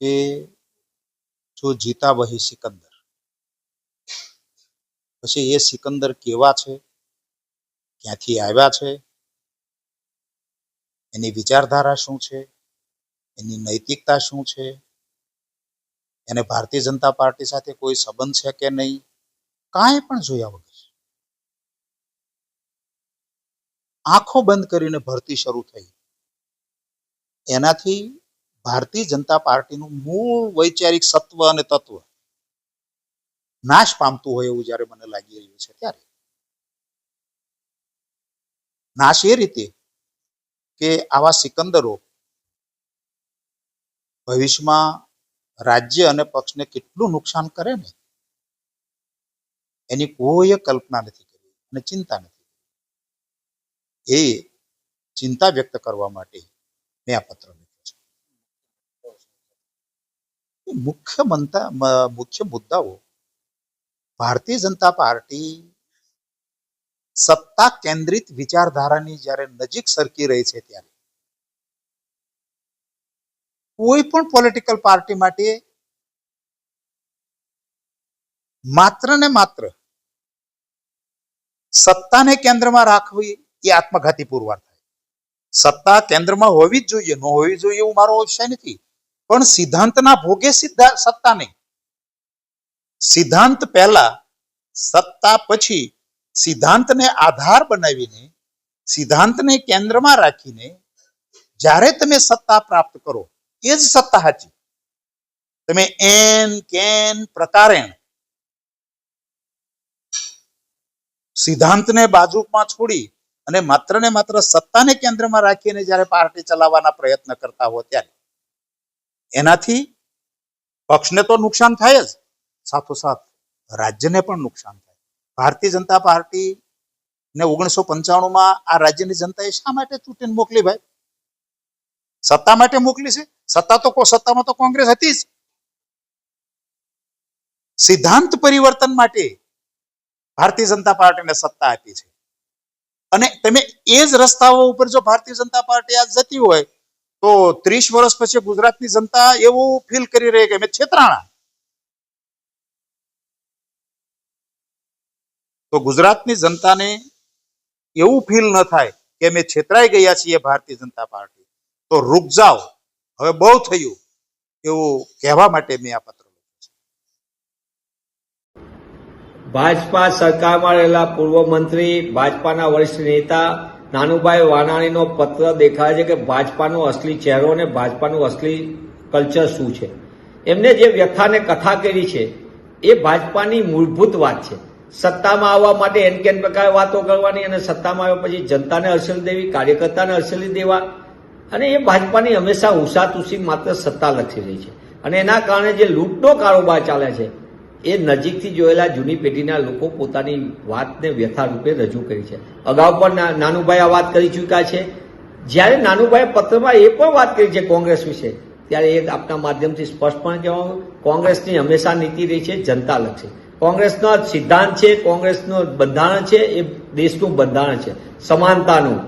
કે જો જીતા વહી સિકંદર. પછી એ સિકંદર કેવા છે? ક્યાંથી આવ્યા છે? એની વિચારધારા શું છે? એની નૈતિકતા શું છે? એને ભારતીય જનતા પાર્ટી સાથે કોઈ સંબંધ છે કે નહીં? કાંઈ પણ જોયા વગર. આંખો બંધ કરીને ભરતી શરૂ થઈ. એનાથી ભારતીય જનતા પાર્ટીનું મૂળ વૈચારિક સત્વ અને તત્વ નાશ પામતું હોય એવું જ્યારે મને લાગી રહ્યું છે ત્યારે. નાશ એ રીતે કે આવા સિકંદરો ભવિષ્યમાં રાજ્ય અને પક્ષને કેટલું નુકસાન કરે ને, એની કોઈ કલ્પના નથી કરી અને ચિંતા નથી એ ચિંતા વ્યક્ત કરવા માટે મેં આ પત્ર લખ્યો છે મુખ્ય મંતા મુખ્ય મુદ્દાઓ. ભારતીય જનતા પાર્ટી સત્તા કેન્દ્રિત વિચારધારાની જ્યારે નજીક સરકી રહી છે ત્યારે. કોઈ પણ પોલિટિકલ પાર્ટી માટે માત્ર ને માત્ર સત્તાને કેન્દ્રમાં રાખવી એ આત્મઘાતી પુરવાર થાય સત્તા કેન્દ્રમાં હોવી જ જોઈએ, ન હોવી જોઈએ એવું મારો અવશ્ય નથી. પણ સિદ્ધાંતના ભોગે સિદ્ધા, સત્તા નહીં. સિદ્ધાંત પહેલા, સત્તા પછી સિદ્ધાંતને આધાર બનાવીને, સિદ્ધાંતને કેન્દ્રમાં રાખીને જ્યારે તમે સત્તા પ્રાપ્ત કરો, એ જ સત્તા સાચી. તમે એન, કેન, પ્રકારેણ સિદ્ધાંતને બાજુમાં છોડી અને માત્ર ને માત્ર સત્તાને કેન્દ્રમાં રાખીને જ્યારે પાર્ટી ચલાવવાના પ્રયત્ન કરતા હો ત્યારે એનાથી પક્ષને તો નુકસાન થાય જ. સાથોસાથ રાજ્યને પણ નુકસાન થાય. ભારતીય જનતા પાર્ટી ને ઓગણીસો પંચાણુંમાં આ રાજ્યની જનતાએ શા માટે ચૂંટીને મોકલી ભાઈ? સત્તા માટે મોકલી છે? સત્તા તો સત્તામાં તો કોંગ્રેસ હતી જ. સિદ્ધાંત પરિવર્તન માટે ભારતીય જનતા પાર્ટીને સત્તા આપી છે. અને તમે એ જ રસ્તાઓ ઉપર જો ભારતીય જનતા પાર્ટી આજ જતી હોય તો ત્રીસ વર્ષ પછી ગુજરાતની જનતા એવું ફીલ કરી રહી કે અમે છેતરાણા. તો ગુજરાતની જનતાને એવું ફીલ ન થાય કે અમે છેતરાઈ ગયા છીએ ભારતીય જનતા પાર્ટી. તો રૂક જાઓ. હવે બહુ થયું એવું કહેવા માટે મેં આ પત્ર ભાજપા સરકારમાં રહેલા પૂર્વ મંત્રી, ભાજપાના વરિષ્ઠ નેતા નાનુભાઈ વાનાણીનો પત્ર દેખાય છે કે ભાજપાનો અસલી ચહેરો અને ભાજપાનું અસલી કલ્ચર શું છે? એમને જે વ્યથાને કથા કરી છે, એ ભાજપાની મૂળભૂત વાત છે. સત્તામાં આવવા માટે એન કેન પ્રકારે વાતો કરવાની અને સત્તામાં આવ્યા પછી જનતાને અસલી દેવી, કાર્યકર્તાને હર્ષલી દેવા અને એ ભાજપાની હંમેશા ઉષાતુષી માત્ર સત્તા લક્ષી રહી છે. અને એના કારણે જે લૂંટનો કારોબાર ચાલે છે એ નજીકથી જોયેલા જૂની પેઢીના લોકો પોતાની વાતને વ્યથા રૂપે રજૂ કરી છે. અગાઉ પણ નાનુભાઈ આ વાત કરી ચૂક્યા છે. જ્યારે નાનુભાઈ પત્રમાં એ પણ વાત કરી છે કોંગ્રેસ વિશે, ત્યારે એ આપના માધ્યમથી સ્પષ્ટપણે કહેવાનું કોંગ્રેસની હંમેશા નીતિ રહી છે, જનતા લક્ષી કોંગ્રેસનો સિદ્ધાંત છે, કોંગ્રેસનું બંધારણ છે, એ દેશનું બંધારણ છે. સમાનતાનું,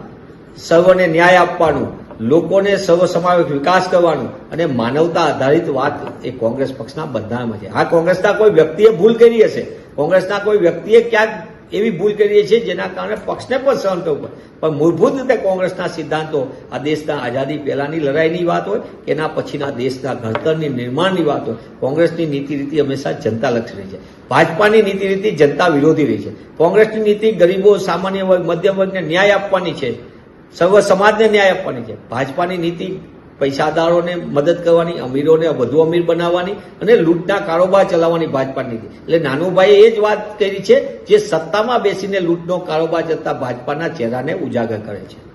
સર્વને ન્યાય આપવાનું લોકોને સર્વસમાવેશ વિકાસ કરવાનું અને માનવતા આધારિત વાત એ કોંગ્રેસ પક્ષના બંધારણમાં છે. આ કોંગ્રેસના કોઈ વ્યક્તિએ ભૂલ કરી હશે. કોંગ્રેસના કોઈ વ્યક્તિએ ક્યાંક એવી ભૂલ કરી છે જેના કારણે પક્ષને પણ સહન કરવું પડે. પણ મૂળભૂત રીતે કોંગ્રેસના સિદ્ધાંતો આ દેશના આઝાદી પહેલાની લડાઈની વાત હોય કે એના પછીના દેશના ઘડતરની નિર્માણની વાત હોય, કોંગ્રેસની નીતિ રીતિ હંમેશા જનતા લક્ષી રહી છે. ભાજપાની નીતિ રીતિ જનતા વિરોધી રહી છે. કોંગ્રેસની નીતિ ગરીબો, સામાન્ય વર્ગ, મધ્યમ વર્ગને ન્યાય આપવાની છે. સર્વ સમાજને ન્યાય આપવાની છે. ભાજપાની નીતિ પૈસાદારોને મદદ કરવાની, અમીરોને વધુ અમીર બનાવવાની અને લૂંટના કારોબાર ચલાવવાની ભાજપાની નીતિ. એટલે નાનુભાઈએ એ જ વાત કરી છે, જે સત્તામાં બેસીને લૂંટનો કારોબાર જતા ભાજપાના ચહેરાને ઉજાગર કરે છે.